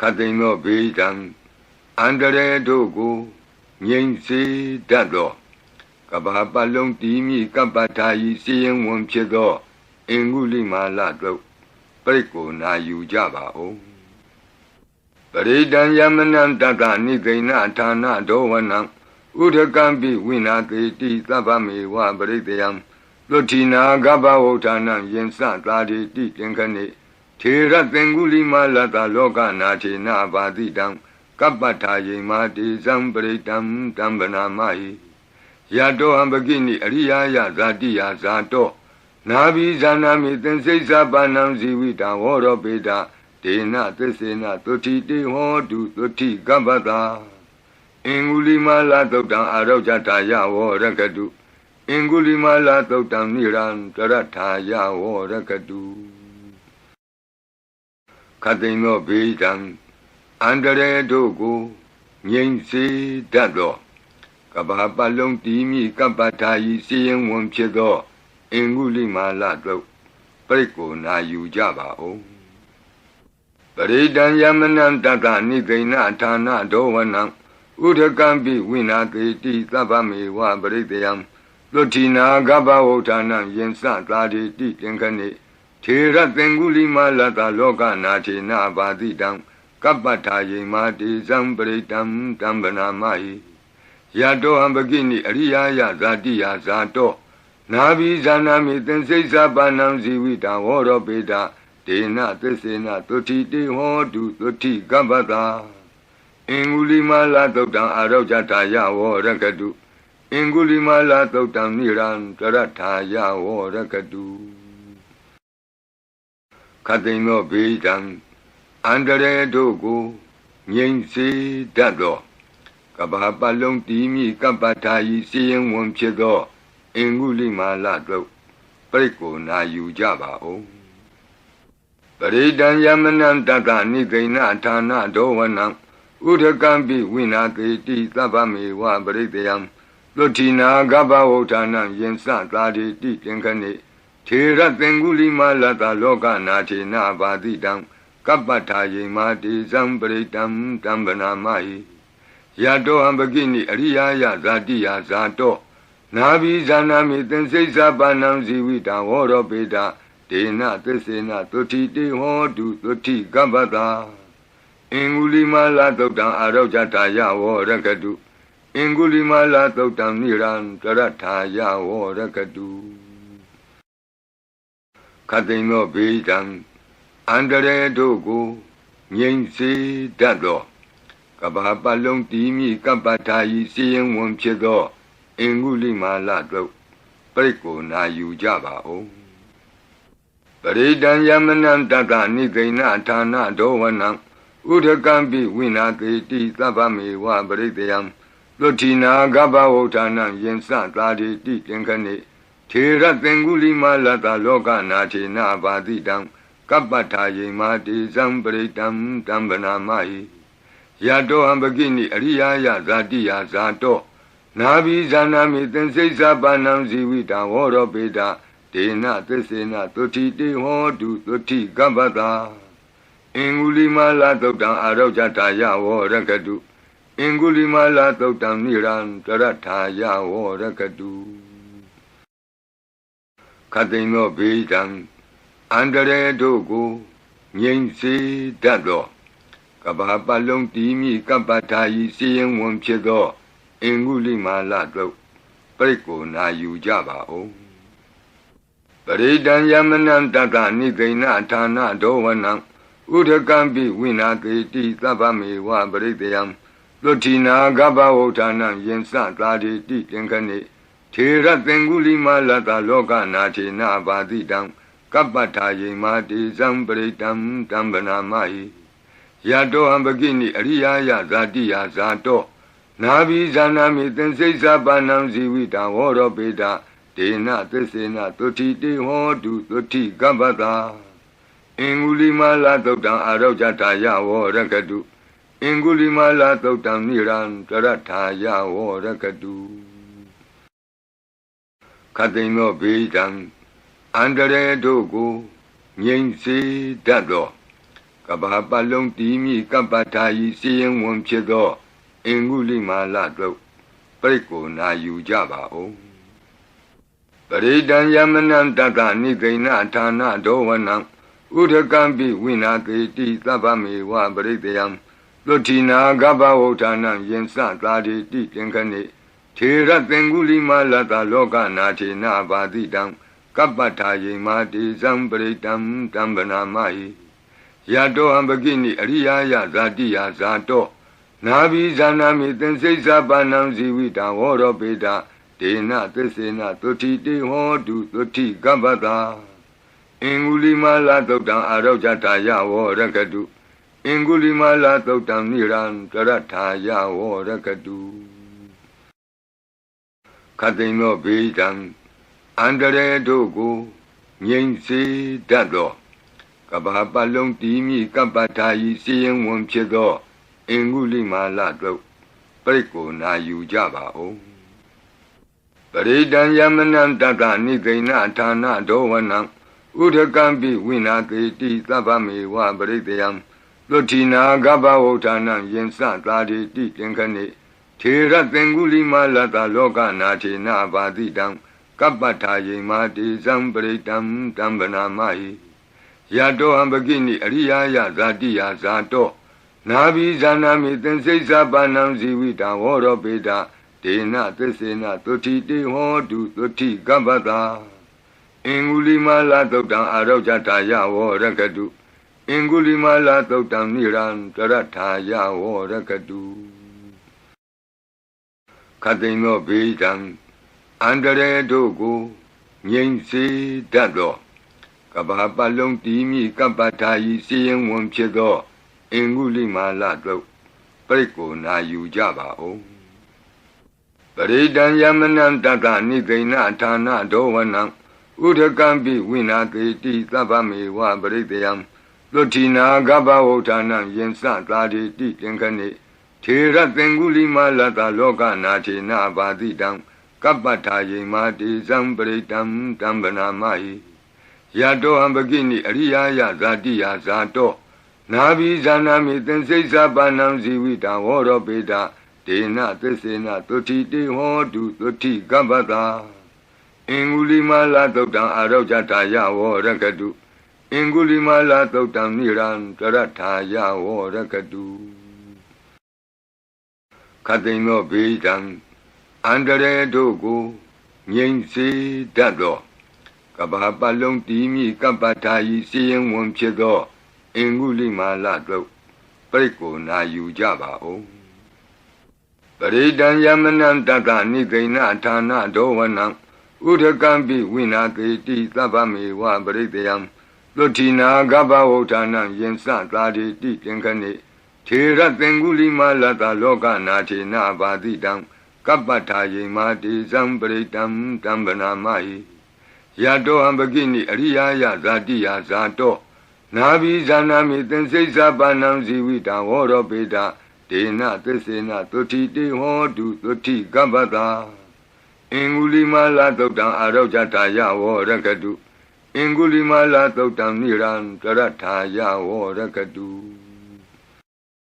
ခတ်သိမ်းသောဘေးဒဏ်အန္တရာယ်တို့ကိုငြိမ်စေတတ်သောကဘာပတ်လုံးတီးမိကပ္ပထာယီစီရင်ဝင်ဖြစ်သောအင်္ဂုလိမာလတို့ပြိတ်ကိုနာယူကြပါဦးပရိဒံယမနံတတနိသိဏဌာနဒောဝနံဥဒကံပိဝိနာတိတိသဗ္ဗမေဝပရိတယံလွတ်တိနာကပ္ပဝုဌာနံယင်စသာတိတိသင်္ခနေ ထေရသင်္ကုလိမာလတလောကနာထေနဘာတိတံကပ္ပထာယိမာတိဇံပရိတံတံဗနာမဟိယတောဟံပကိနိအရိယာယဇာတိယဇာတောနာဘိဇာနာမိသင်္စိစ္ဆပါဏံဇီဝိတံဝရောပေတာဒေနသစ္စေနသုတိတေဟောတုသုတိကပ္ပတာအင်္ဂုလိမာလာသုတ်တံအာရောဇတာယဝရကတုအင်္ဂုလိမာလာသုတ်တံနိရံတရထာယဝရကတု ခတ်သိမ်းသောဘေးတံအန္တရာယ်တို့ကိုငြိမ်စေတတ်သောကဘာပတ်လုံးတီးမိကပ္ပထာယီစီရင်ဝင်ဖြစ်သောအင်္ဂုလိမာလတို့ပြိတ်ကိုနာယူကြပါဦးပရိဒံယမနံတတနိသိဏဌာနဒောဝနံဥဒကံပိဝိနာတိတိသဗ္ဗမေဝပရိတယံလွတ်တိနာကပ္ပဝုဌာနံယင်စသာတိတိသင်္ခနေ ထေရသင်္ကုလိမာလတလောကနာထေနဘာတိတံကပ္ပထာယိမာတိဇံပရိတံတံဗနာမဟိယတောဟံပကိနိအရိယာယဇာတိယဇာတောနာဘိဇာနာမိသင်္စိစ္ဆပါဏံဇီဝိတံဝရောပေတာဒေနသစ္စေနသုတိတေဟောတုသုတိကပ္ပတာအင်္ဂုလိမာလာသုတ်တံအာရောဇတာယဝရကတုအင်္ဂုလိမာလာသုတ်တံနိရံတရထာယဝရကတု ခတ်သိမ်းသောဘေးတံအန္တရာယ်တို့ကိုငြိမ်စေတတ်သောကဘာပတ်လုံးတီးမိကပ္ပထာယီစီရင်ဝင်ဖြစ်သောအင်္ဂုလိမာလတို့ပြိတ်ကိုနာယူကြပါဦးပရိဒံယမနံတတနိသိဏဌာနဒောဝနံဥဒကံပိဝိနာတိတိသဗ္ဗမေဝပရိတယံလွတ်တိနာကပ္ပဝုဌာနံယင်စသာတိတိသင်္ခနေ ထေရသင်္ကုလိမာလတလောကနာထေနဘာတိတံကပ္ပထာယိမာတိဇံပရိတံတံဗနာမဟိယတောဟံပကိနိအရိယာယဇာတိယဇာတောနာဘိဇာနာမိသင်္စိစ္ဆပါဏံဇီဝိတံဝရောပေတာဒေနသစ္စေနသုတိတေဟောတုသုတိကပ္ပတာအင်္ဂုလိမာလာသုတ်တံအာရောဇတာယဝရကတုအင်္ဂုလိမာလာသုတ်တံနိရံတရထာယဝရကတု ခတ်သိမ်းသောဘေးတံအန္တရာယ်တို့ကိုငြိမ်စေတတ်သောကဘာပတ်လုံးတီးမိကပ္ပထာယီစီရင်ဝင်ဖြစ်သောအင်္ဂုလိမာလတို့ပြိတ်ကိုနာယူကြပါဦးပရိဒံယမနံတတနိသိဏဌာနဒောဝနံဥဒကံပိဝိနာတိတိသဗ္ဗမေဝပရိတယံလွတ်တိနာကပ္ပဝုဌာနံယင်စသာတိတိသင်္ခနေ ထေရသင်္ကုလိမာလတလောကနာထေနဘာတိတံကပ္ပထာယိမာတိဇံပရိတံတံဗနာမဟိယတောဟံပကိနိအရိယာယဇာတိယဇာတောနာဘိဇာနာမိသင်္စိစ္ဆပါဏံဇီဝိတံဝရောပေတာဒေနသစ္စေနသုတိတေဟောတုသုတိကပ္ပတာအင်္ဂုလိမာလာသုတ်တံအာရောဇတာယဝရကတုအင်္ဂုလိမာလာသုတ်တံနိရံတရထာယဝရကတု ခတ်သိမ်းသောဘေးတံအန္တရာယ်တို့ကိုငြိမ်စေတတ်သောကဘာပတ်လုံးတီးမိကပ္ပထာယီစီရင်ဝင်ဖြစ်သောအင်္ဂုလိမာလတို့ပြိတ်ကိုနာယူကြပါဦးပရိဒံယမနံတတနိသိဏဌာနဒောဝနံဥဒကံပိဝိနာတိတိသဗ္ဗမေဝပရိတယံလွတ်တိနာကပ္ပဝုဌာနံယင်စသာတိတိသင်္ခနေ ထေရသင်္ကုလိမာလတလောကနာထေနဘာတိတံကပ္ပထာယိမာတိဇံပရိတံတံဗနာမဟိယတောဟံပကိနိအရိယာယဇာတိယဇာတောနာဘိဇာနာမိသင်္စိစ္ဆပါဏံဇီဝိတံဝရောပေတာဒေနသစ္စေနသုတိတေဟောတုသုတိကပ္ပတာအင်္ဂုလိမာလာသုတ်တံအာရောဇတာယဝရကတုအင်္ဂုလိမာလာသုတ်တံနိရံတရထာယဝရကတု ခတ်သိမ်းသောဘေးတံအန္တရာယ်တို့ကိုငြိမ်စေတတ်သောကကဘာပတ်လုံးတီးမိကပ္ပထာယီစီရင်ဝင်ဖြစ်သောအင်္ဂုလိမာလတို့ပြိတ်ကိုနာယူကြပါဦးပရိဒံယမနံတတနိသိဏဌာနဒောဝနံဥဒကံပိဝိနာကေတိသဗ္ဗမေဝပရိတယံလွတ်တိနာကပ္ပဝဋ္ဌာနံယင်စသာတိတိသင်္ခနေ ထေရသင်္ကုလိမာလတလောကနာထေနဘာတိတံကပ္ပထာယေမာတိဇံပရိတံတံဗနာမဟိယတောဟံပကိနိအရိယာယဇာတိယဇာတောနာဘိဇာနာမိသင်္စိစ္ဆပါဏံဇီဝိတံဝရောပေတဒေနသစ္စေနသုတိတေဟောတုသုတိကပ္ပတာအင်္ဂုလိမာလသုတ်တံအာရောဇတာယဝရကတုအင်္ဂုလိမာလသုတ်တံနိရံတရထာယဝရကတု ခတိန်သောဘေးတံအန္တရေတို့ကိုငြိမ့်စေတတ်သောကဘာပလုံးတီးမိကပ္ပထာယီစီရင်ဝင်ဖြစ်သောအင်္ဂုလိမာလတို့ပြိတ်ကိုနာယူကြပါဦးပရိဒံယမနံတတနိသိဏဌာနဒောဝနံဥဒကံပိဝိနာကေတိသဗ္ဗမေဝပရိတယံလွတ်တိနာကပ္ပဝဋ္ဌာနံယင်စသာတိတိသင်္ခနေ ထေရသင်္ကုလိမာလတလောကနာထေနဘာတိတံကပ္ပထာယေမာတိဇံပရိတံတံဗနာမဟိယတောဟံပကိနိအရိယာယဇာတိယဇာတောနာဘိဇာနာမိသင်္စိစ္ဆပါဏံဇီဝိတံဝရောပေတဒေနသစ္စေနသုတိတေဟောတုသုတိကပ္ပတာအင်္ဂုလိမာလသုတ်တံအာရောဇတာယဝရကတုအင်္ဂုလိမာလသုတ်တံနိရံတရထာယဝရကတု ခတိန်သောဘေးတံအန္တရေတို့ကိုငြိမ့်စေတတ်သောကဘာပလုံးတီးမိကပ္ပထာယီစီရင်ဝင်ဖြစ်သောအင်္ဂုလိမာလတို့ပြိတ်ကိုနာယူကြပါဦးပရိဒံယမနံတတနိသိဏဌာနဒောဝနံဥဒကံပိဝိနာကေတိသဗ္ဗမေဝပရိတယံလွတ်တိနာကပ္ပဝဋ္ဌာနံယင်စသာတိတိသင်္ခနေ ထေရသင်္ကုလိမာလတလောကနာထေနဘာတိတံကပ္ပထာယေမာတိဇံပရိတံတံဗနာမဟိယတောဟံပကိနိအရိယာယဇာတိယဇာတောနာဘိဇာနာမိသင်္စိစ္ဆပါဏံဇီဝိတံဝရောပေတဒေနသစ္စေနသုတိတေဟောတုသုတိကပ္ပတာအင်္ဂုလိမာလသုတ်တံအာရောဇတာယဝရကတုအင်္ဂုလိမာလသုတ်တံနိရံတရထာယဝရကတု ခတိန်သောဘေးတံအန္တရေတို့ကိုငြိမ့်စေတတ်သောကဘာပလုံးတီးမိကပ္ပထာယီစီရင်ဝင်ဖြစ်သောအင်္ဂုလိမာလတို့ပြိတ်ကိုနာယူကြပါဦးပရိဒံယမနံတတနိသိဏဌာနဒောဝနံဥဒကံပိဝိနာကေတိသဗ္ဗမေဝပရိတယံလွတ်တိနာကပ္ပဝဋ္ဌာနံယင်စသာတိတိသင်္ခနေ ထေရသင်္ကုလိမာလတလောကနာထေနဘာတိတံကပ္ပထာယေမာတိဇံပရိတံတံဗနာမဟိယတောဟံပကိနိအရိယာယဇာတိယဇာတောနာဘိဇာနာမိသင်္စိစ္ဆပါဏံဇီဝိတံဝရောပေတဒေနသစ္စေနသုတိတေဟောတုသုတိကပ္ပတာအင်္ဂုလိမာလသုတ်တံအာရောဇတာယဝရကတုအင်္ဂုလိမာလသုတ်တံနိရံတရထာယဝရကတု